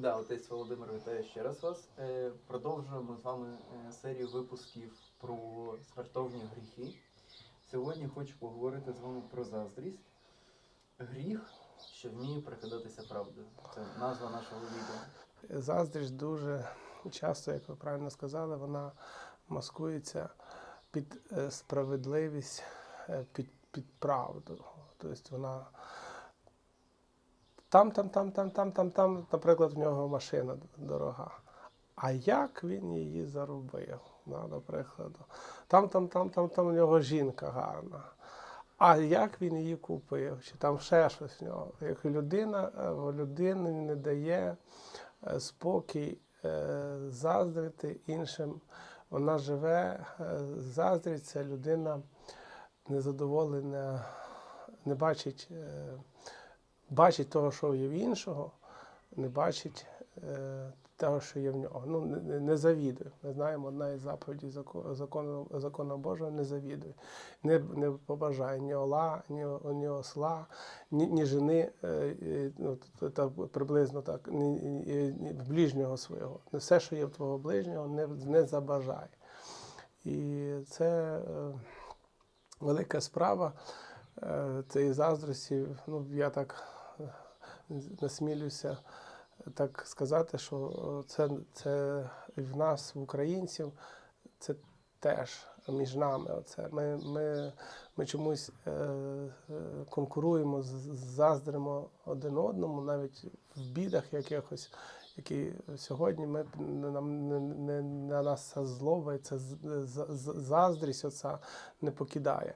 Да, отець Володимир, вітаю ще раз вас. Е, Продовжуємо з вами е, серію випусків про смертовні гріхи. Сьогодні хочу поговорити з вами про заздрість. Гріх, що вміє прикидатися правдою. Це назва нашого відео. Заздрість дуже часто, як ви правильно сказали, вона маскується під е, справедливість, під, під правду. Тобто вона там, там, там, там, там, там, там, наприклад, в нього машина дорога. А як він її заробив? Да, наприклад, там, там, там, там, там у нього жінка гарна. А як він її купив? Чи там ще щось в нього? Як людина е, людині не дає е, спокій е, заздрити іншим. Вона живе, заздрить, людина незадоволена, не бачить, бачить того, що є в іншого, не бачить е, того, що є в нього. Ну, не, не- завідує. Ми знаємо, одна із заповідей закону, закону, Божого не завідує. Не, не побажає ні ола, ні, ні осла, ні, ні жени, е, ну, та приблизно так, ні, ні, ближнього свого. Все, що є в твого ближнього, не, не забажай. І це е, велика справа е, цієї заздрості. Ну, я так насмілюся так сказати, що це, це в нас, в українців, це теж між нами. Оце. Ми, ми, ми чомусь е, е, конкуруємо, заздримо один одному, навіть в бідах якихось, які сьогодні ми, нам, не, не, на нас злоба і з- заздрість оця не покидає.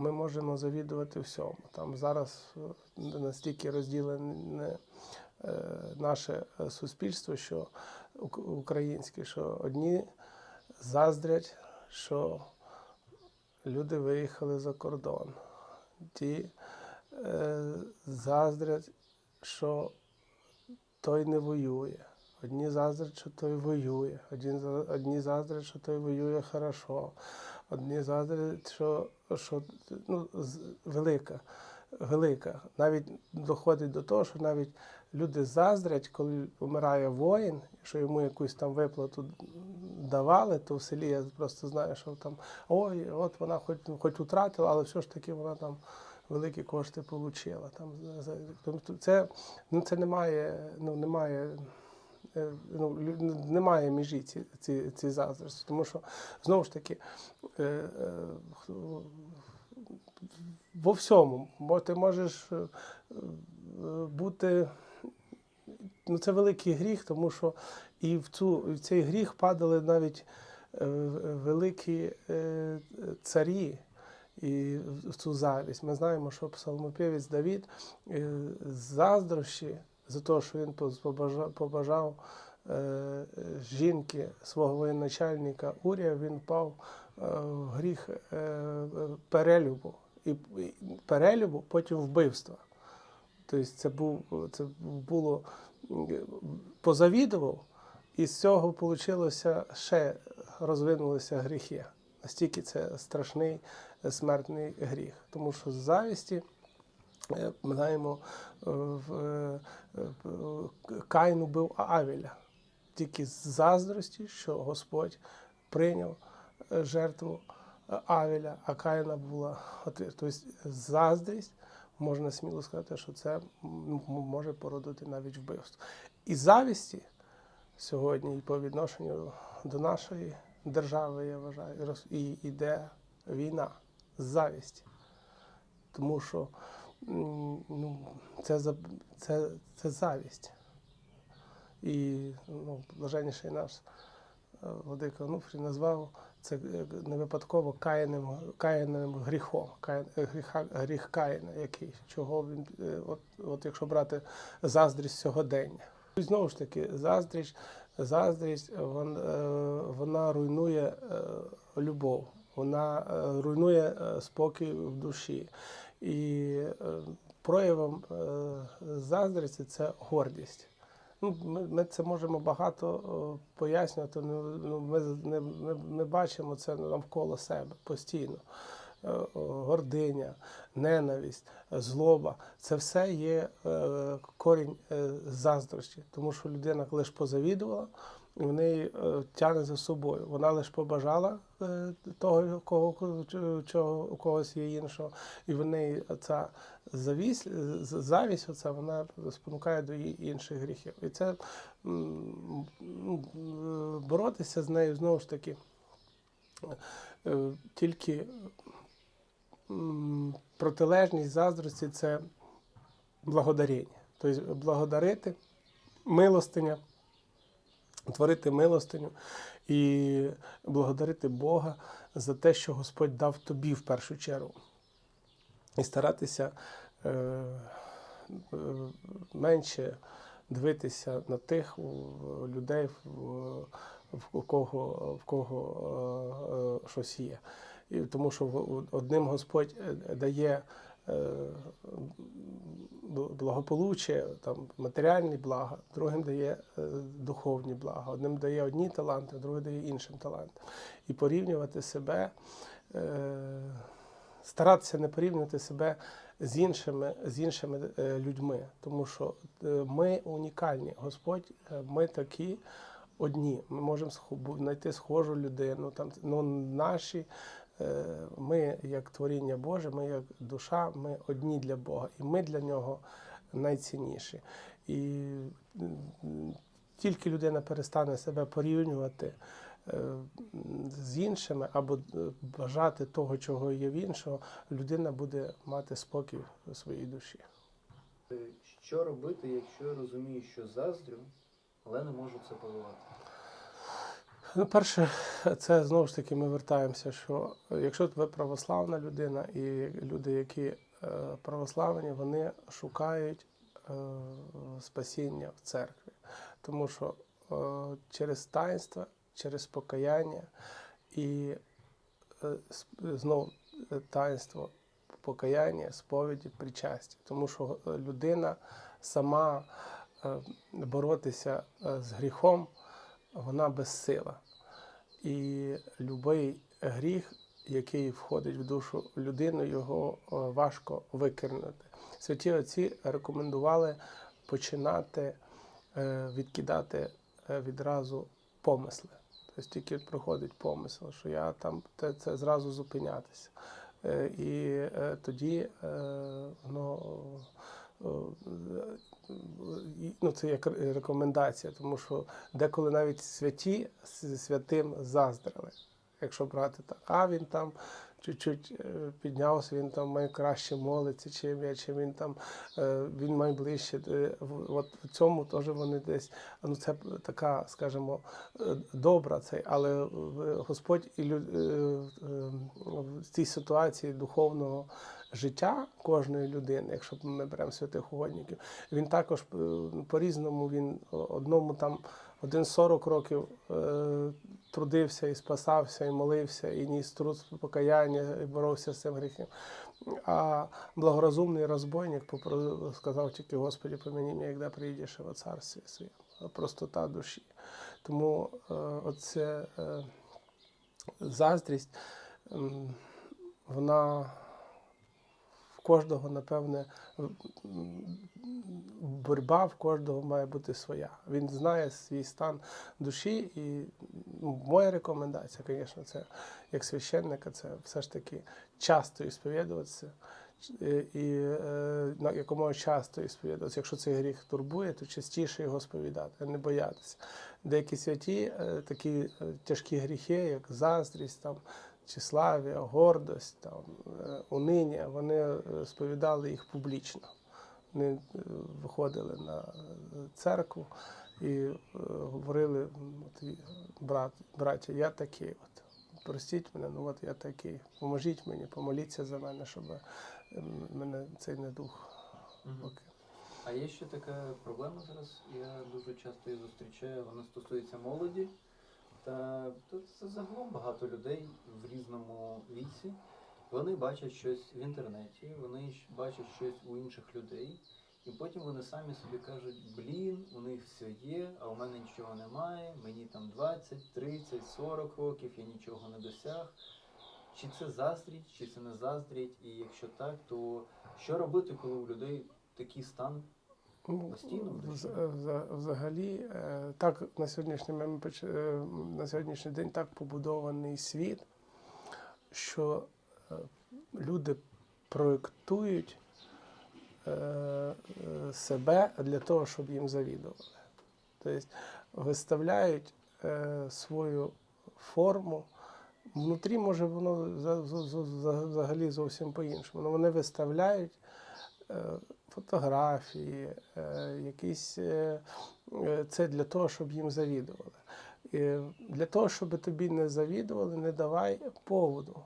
Ми можемо завідувати всьому. Там зараз е, настільки розділене е, наше е, суспільство, що українське, що одні заздрять, що люди виїхали за кордон. Ті заздрять, що той не воює. Одні заздрять, що той воює. Одні заздрять, що той воює хорошо. Одні заздрять, що, що ну, велика, велика. Навіть доходить до того, що навіть люди заздрять, коли помирає воїн, що йому якусь там виплату давали, то в селі я просто знаю, що там ой, от вона хоч, хоч втратила, але все ж таки вона там великі кошти отримала. Там, це, ну, це немає, ну, немає. Е, Ну, немає межі ці, ці, ці заздрості, тому що знову ж таки е, е, во всьому, бо ти можеш бути. Ну, це великий гріх, тому що і в, цю, в цей гріх падали навіть великі царі і в цю завість. Ми знаємо, що псалмопівець Давід заздрощі за те, що він побажав, е, жінки свого воєначальника Урія, він впав е, в гріх е, перелюбу. І перелюбу, потім вбивства. Тобто це, був, це було позавідував, і з цього вийшло ще розвинулися гріхи. Настільки це страшний смертний гріх. Тому що з завісті ми знаємо, е, в е, е, Каїн убив Авеля. Тільки з заздрості, що Господь прийняв е, жертву е, Авеля, а Каїна була. Тобто заздрість, можна сміло сказати, що це може породити навіть вбивство. І завісті сьогодні і по відношенню до нашої держави, я вважаю, і йде війна з завісті. Тому що ну, це, це, це завість. І ну, блаженніший наш е, владика Онуфрій назвав це е, не випадково каяним, каяним гріхом, каyan, е, гріха, гріх каїна, який, чого він, от, от якщо брати заздрість сьогодення. І знову ж таки, заздрість, заздрість вон, е, вона руйнує любов, вона руйнує спокій в душі. І е, проявом е, заздрості це гордість. Ну, ми, ми це можемо багато о, пояснювати. Ну, ну, ми, не- ми, ми бачимо це навколо себе постійно. е, гординя, ненависть, е, злоба це все є е, корінь е, заздрості, тому що людина лише позавідувала, в неї е, тягне за собою. Вона лише побажала е, того, кого, чого, у когось є іншого, і в неї ця завість, завість, оця, вона спонукає до її інших гріхів. І це е, боротися з нею знову ж таки е, тільки протилежність заздрості це благодаріння. Тобто благодарити, милостиня, творити милостиню і благодарити Бога за те, що Господь дав тобі в першу чергу. І старатися е, е, менше дивитися на тих людей, в, кого, в кого е, е, щось є. І тому що одним Господь е, дає благополуччя, там, матеріальні блага, другим дає е, духовні блага. Одним дає одні таланти, другим дає іншим таланти. І порівнювати себе, е, старатися не порівнювати себе з іншими, з іншими е, людьми, тому що е, ми унікальні. Господь, е, ми такі. Одні, ми можемо знайти схожу людину. Там ну наші е, ми, як творіння Боже, ми як душа, ми одні для Бога, і ми для нього найцінніші. І тільки людина перестане себе порівнювати е, з іншими або е, бажати того, чого є в іншого, людина буде мати спокій у своїй душі. Е, Що робити, якщо я розумію, що заздрю, але не можу це подолати? Ну, перше, це знову ж таки ми вертаємося, що якщо ви православна людина і люди, які е, православні, вони шукають е, спасіння в церкві. Тому що е, через таїнство, через покаяння і знову таїнство, покаяння, сповіді, причастя. Тому що людина сама боротися з гріхом, вона безсила. І будь-який гріх, який входить в душу людини, його е, важко викинути. Святі отці рекомендували починати е, відкидати е, відразу помисли. Тобто тільки приходить помисел, що я там це, це зразу зупинятися. І тоді ну, ну, це як рекомендація, тому що деколи навіть святі святим заздрили. Якщо брати так, а він там чуть-чуть е, піднявся, він там найкраще молиться, чим я, чи він там е, він найближче. Е, в- От в цьому теж вони десь. Ну це така, скажімо, е, добра цей, але е, Господь і е, е, в цій ситуації духовного життя кожної людини, якщо ми беремо святих угодників, він також е, по-різному він одному там один 40 років е, трудився і спасався, і молився, і ніс труд покаяння, і боровся з цим гріхом. А благорозумний розбойник сказав тільки Господі, поміні мене, як приїдеш в царстві своє. Простота душі. Тому е, оце е, заздрість, м, вона кожного, напевне, боротьба в кожного має бути своя. Він знає свій стан душі, і ну, моя рекомендація, звісно, це як священника, це все ж таки часто е, І е, на якомога часто ісповідуватися. Якщо цей гріх турбує, то частіше його сповідати, не боятися. Деякі святі е, такі тяжкі гріхи, як заздрість, там, тщеславія, гордость, там, е, униння, вони е, сповідали їх публічно. Вони е, виходили на церкву і говорили, брат, браття, я такий. От. Простіть мене, ну от я такий. Поможіть мені, помоліться за мене, щоб мене цей недух покинув. А є ще така проблема зараз, я дуже часто її зустрічаю, вона стосується молоді. Та тут загалом багато людей в різному віці. Вони бачать щось в інтернеті, вони бачать щось у інших людей, і потім вони самі собі кажуть, блін, у них все є, а у мене нічого немає, мені там 20, 30, 40 років, я нічого не досяг. чи це заздріть, чи це не заздріть, і якщо так, то що робити, коли у людей такий стан? Ну, Взагалі, е, так на сьогоднішній е, на сьогоднішній день так побудований світ, що люди проєктують себе для того, щоб їм завідували. Тобто виставляють свою форму. Внутрі, може, воно за- за- за- за- взагалі зовсім по-іншому. але вони виставляють фотографії, е, якісь е, е, це для того, щоб їм завідували. І для того, щоб тобі не завідували, не давай поводу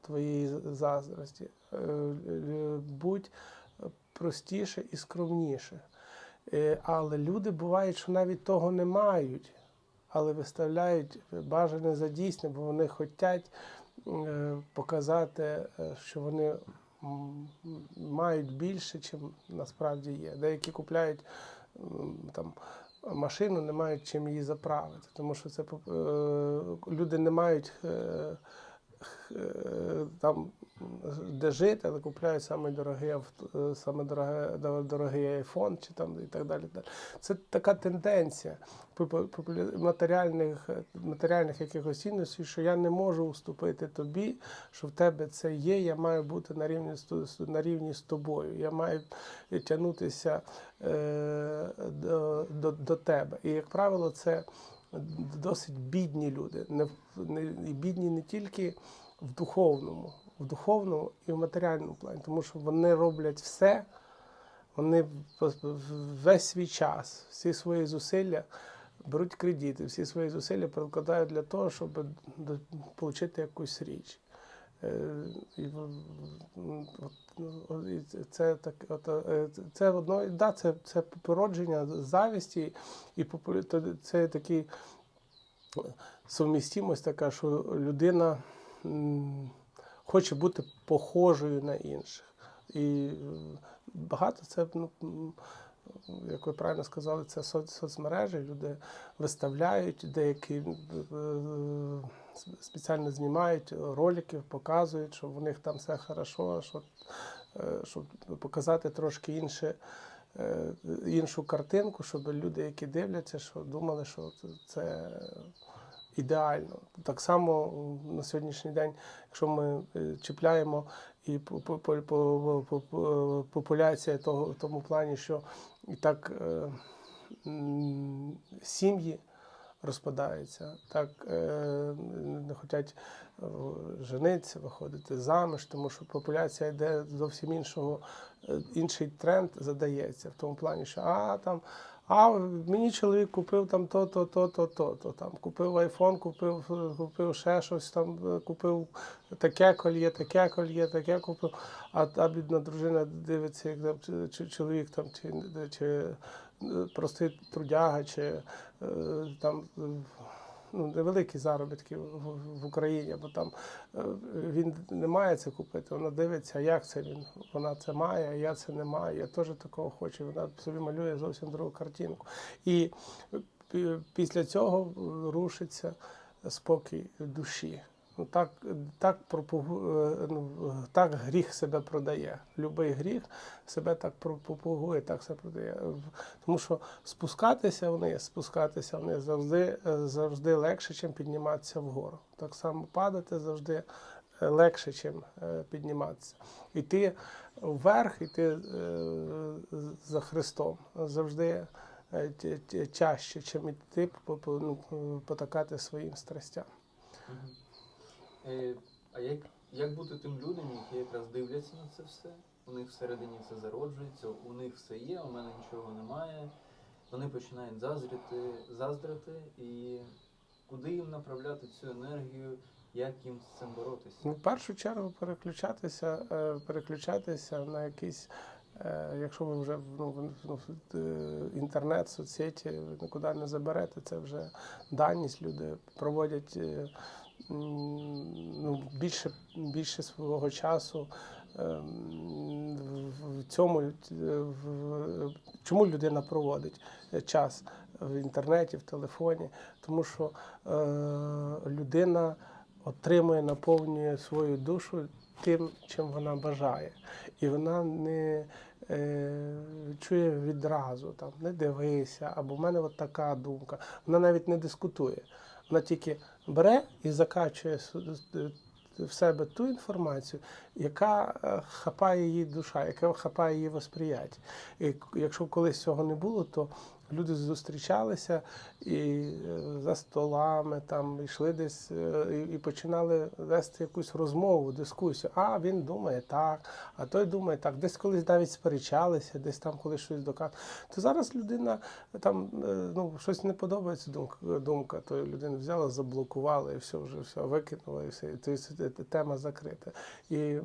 твоєї заздрості. Будь простіше і скромніше. Але люди бувають, що навіть того не мають, але виставляють бажане за дійсне, бо вони хочуть показати, що вони мають більше, чим насправді є. Деякі купляють там. Машину не мають чим її заправити, тому що це е, люди не мають е, там де жити, але купляють саме авто, е, саме дороге, дор- дорогий айфон чи там і так далі. Це така тенденція матеріальних, е, матеріальних якихось цінностей, що я не можу уступити тобі, що в тебе це є, я маю бути на рівні на рівні з тобою. Я маю тягнутися е, до, до, до тебе. І, як правило, це досить бідні люди. Не, не, бідні не тільки в духовному, в духовному і в матеріальному плані, тому що вони роблять все, вони весь свій час, всі свої зусилля беруть кредити, всі свої зусилля прикладають для того, щоб отримати якусь річ. Е, це- так, е, це одно, да, це, це породження завісті, і це такий совмістимость така, що людина хоче бути похожою на інших. І е, багато це, ну, як ви правильно сказали, це соцмережі. Люди виставляють, деякі е, спеціально знімають ролики, показують, що в них там все хорошо, що, е, щоб показати трошки інше. е, Іншу картинку, щоб люди, які дивляться, що думали, що це ідеально. Так само на сьогоднішній день, якщо ми е, чіпляємо і по- по- по- по- по- по- популяція того в тому плані, що і так е, сім'ї розпадаються, так е, не хочуть женитися, виходити заміж, тому що популяція йде зовсім іншого, інший тренд задається в тому плані, що а там. А мені чоловік купив там то, то, то, то, то, то там купив айфон, купив, купив ще щось там, купив таке кольє, таке кольє, таке купив. А та бідна дружина дивиться, як там чи- чоловік там чи, чи простий трудяга, чи е, там. Е, Ну, невеликі заробітки в, Україні, бо там е, він не має це купити. Вона дивиться, як це він. Вона це має, а я це не маю. Я теж такого хочу. Вона собі малює зовсім другу картинку. І після цього рушиться спокій душі. Ну, так, так, е, ну, так гріх себе продає. Любий гріх себе так пропагує, так себе продає. Тому що спускатися вниз, спускатися вниз завжди, е, завжди легше, ніж підніматися вгору. Так само падати завжди е, легше, ніж підніматися. Іти вверх, іти за Христом завжди чаще, чим іти ну, потакати своїм страстям. Е, а як, як бути тим людям, які якраз дивляться на це все? У них всередині все зароджується, у них все є, у мене нічого немає. Вони починають заздрити, заздрити, і куди їм направляти цю енергію, як їм з цим боротися? Ну, в першу чергу переключатися, е, переключатися на якісь, е, якщо ви вже ну, ну, е, інтернет, соцсеті, ви нікуди не заберете, це вже даність. Люди проводять ну, більше, більше свого часу. ем, в- цьому е, в- чому людина проводить е, час в інтернеті, в телефоні? Тому що е, людина отримує, наповнює свою душу тим, чим вона бажає. І вона не е, чує відразу, там, не дивися, або в мене от така думка. Вона навіть не дискутує. Вона тільки бере і закачує в себе ту інформацію, яка е, хапає її душа, яка хапає її восприяття. І якщо колись цього не було, то люди зустрічалися і е, за столами там йшли десь е, і- починали вести якусь розмову, дискусію. А він думає так, а той думає так. Десь колись навіть сперечалися, десь там колись щось доказували. То зараз людина там е, ну щось не подобається думка, думка тої людини взяла, заблокувала і все вже все викинула, і все. Тобто тема закрита. І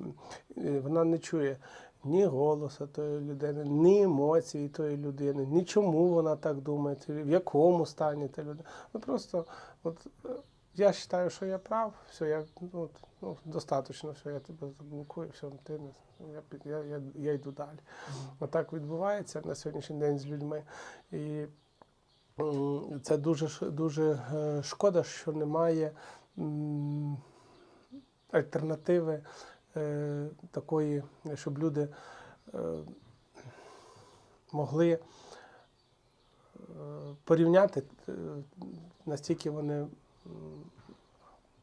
вона не чує ні голосу тої людини, ні емоцій тої людини, ні чому вона так думає, в якому стані та людина. Ну просто от е, я вважаю, що я прав, все, я ну, ну достатньо, все, я тебе заблокую, все, ти не я, я, я, я йду далі. Отак відбувається на сьогоднішній день з людьми. І це дуже, дуже е, шкода, що немає альтернативи такої, щоб люди е, могли е, порівняти, е, настільки вони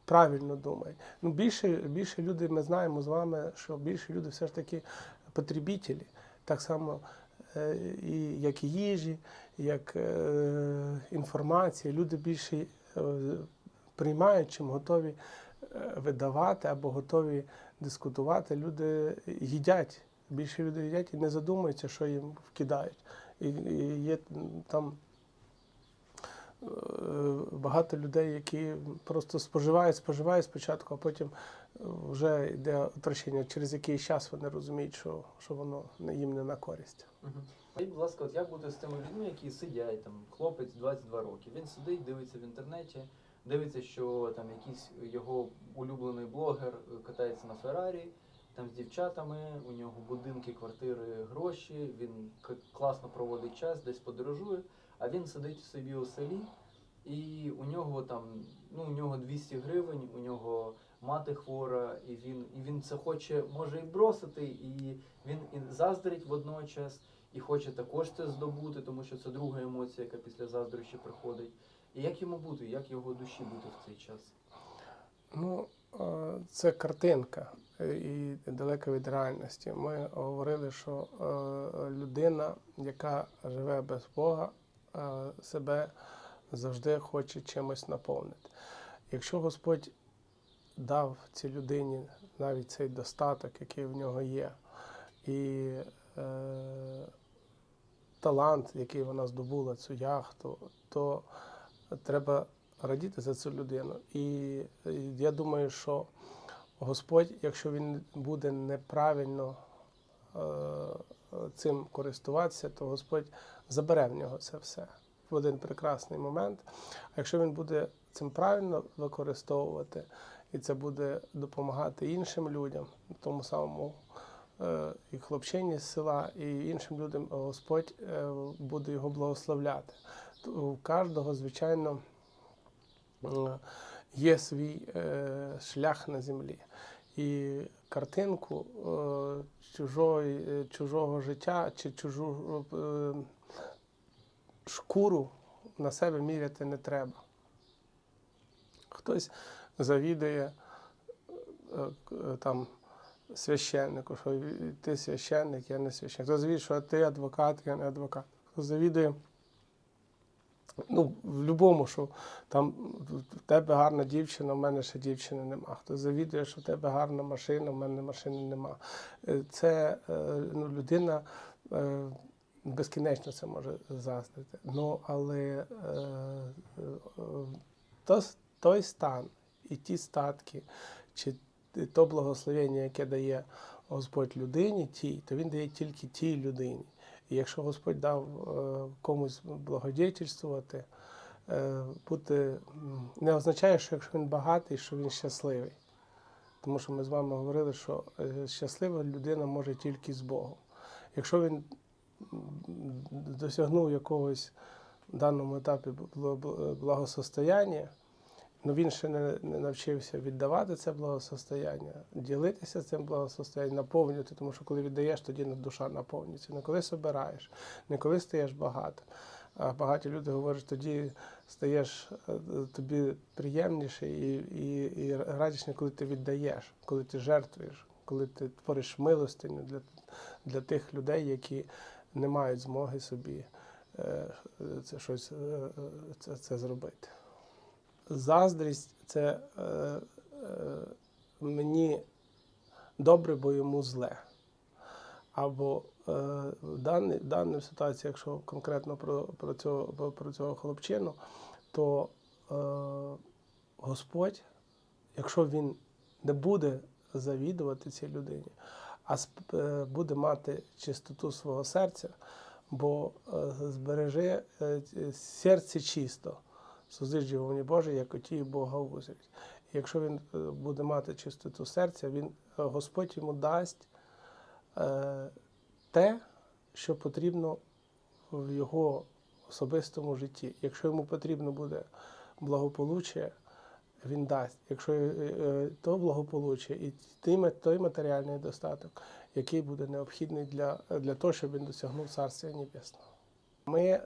правильно думають. Ну, більше, більше люди, ми знаємо з вами, що більше люди все ж таки потребітелі. Так само, е, і, як і їжі, як е, інформації. Люди більше е, приймають, чим готові е, видавати або готові дискутувати. Люди їдять. Більше людей їдять і не задумуються, що їм вкидають. І, і є там е, багато людей, які просто споживають, споживають спочатку, а потім вже йде отвращення. Через якийсь час вони розуміють, що, що воно їм не на користь. Скажіть, будь ласка, от як бути з тими людьми, які сидять, там, хлопець 22 роки, він сидить, дивиться в інтернеті, дивиться, що там якийсь його улюблений блогер е, катається на Феррарі, там з дівчатами, у нього будинки, квартири, гроші, він класно проводить час, десь подорожує, а він сидить собі у селі, і у нього там, ну, у нього 200 гривень, у нього мати хвора, і він, і він це хоче, може і бросити, і він і заздрить водночас, і хоче також це здобути, тому що це друга емоція, яка після заздрощі приходить. І як йому бути, як його душі бути в цей час? Ну, е, це картинка е, і далека від реальності. Ми говорили, що е, людина, яка живе без Бога, себе завжди хоче чимось наповнити. Якщо Господь дав цій людині навіть цей достаток, який в нього є, і е, талант, який вона здобула, цю яхту, то треба радіти за цю людину. І е, я думаю, що Господь, якщо він буде неправильно е, цим користуватися, то Господь забере в нього це все в один прекрасний момент. А якщо він буде цим правильно використовувати, і це буде допомагати іншим людям, тому самому е, і хлопчині з села, і іншим людям, Господь буде його благословляти. У кожного, звичайно, е, є свій е, шлях на землі. І картинку е, чужої, чужого життя чи чужу шкуру на себе міряти не треба. Хтось завідує там священнику, що ти священник, я не священник. Хто завідує, що ти адвокат, я не адвокат. Хто завідує ну, в будь-якому, що там в тебе гарна дівчина, в мене ще дівчини нема. Хто завідує, що в тебе гарна машина, в мене машини нема. Е, Це е, ну, людина е, безкінечно це може заздрити. Ну, але то, той стан і ті статки, чи то благословення, яке дає Господь людині, тій, то він дає тільки тій людині. І якщо Господь дав е, комусь благодійствувати, е, бути не означає, що якщо він багатий, що він щасливий. Тому що ми з вами говорили, що е, щаслива людина може тільки з Богом. Якщо він досягнув якогось в даному етапі бл- бл- благосостояння, Ну він ще не, не навчився віддавати це благосостояння, ділитися цим благосостоянням, наповнювати, тому що коли віддаєш, тоді душа наповнюється. Не коли собираєш, не коли стаєш багатим. А багаті люди говорять, тоді стаєш е, тобі приємніше і, і, і радісніше, коли ти віддаєш, коли ти жертвуєш, коли ти твориш милостиню для, для тих людей, які не мають змоги собі е, це щось е, е, це, це зробити. Заздрість це е, е, мені добре, бо йому зле. Або е, в даній, в ситуації, якщо конкретно про, про, цього, про цього хлопчину, то е, Господь, якщо він не буде завідувати цій людині, а е, буде мати чистоту свого серця, бо е, збереже е, серце чисто, сузижді вовні Боже, як оті Бога узрять. Якщо він е, буде мати чистоту серця, він, е, Господь йому дасть е, те, що потрібно в його особистому житті. Якщо йому потрібно буде благополуччя, він дасть. Якщо е, е, то благополуччя і той той матеріальний достаток, який буде необхідний для, для того, щоб він досягнув Царства Небесного. Ми е,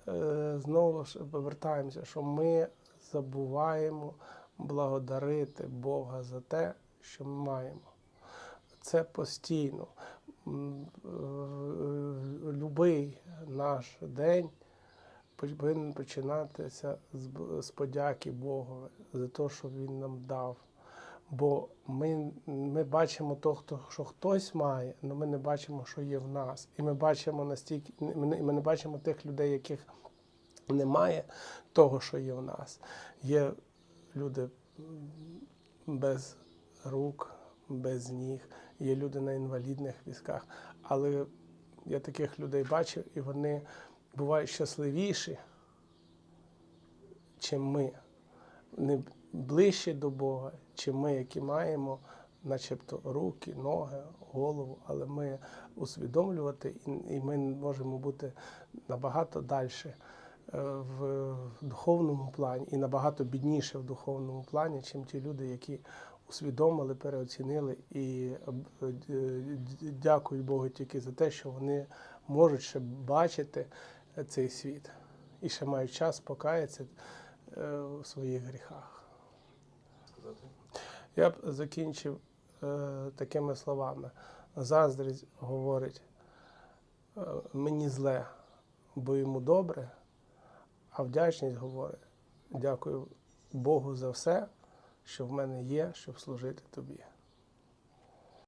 знову ж повертаємося, що ми забуваємо благодарити Бога за те, що ми маємо. Це постійно. Е, Любий наш день повинен починатися з подяки Богу за те, що Він нам дав. Бо ми, ми бачимо то, хто, що хтось має, але ми не бачимо, що є в нас. І ми бачимо настільки, ми не, бачимо тих людей, яких немає того, що є в нас. Є люди без рук, без ніг, є люди на інвалідних візках. Але я таких людей бачив, і вони бувають щасливіші, чим ми. Ближче до Бога, чим ми, які маємо, начебто, руки, ноги, голову, але ми усвідомлювати, і, ми можемо бути набагато далі в духовному плані і набагато бідніше в духовному плані, чим ті люди, які усвідомили, переоцінили і е, дякують Богу тільки за те, що вони можуть ще бачити цей світ і ще мають час покаятися е, у своїх гріхах. Я б закінчив е, такими словами. Заздрість говорить, е, мені зле, бо йому добре, а вдячність говорить, дякую Богу за все, що в мене є, щоб служити тобі.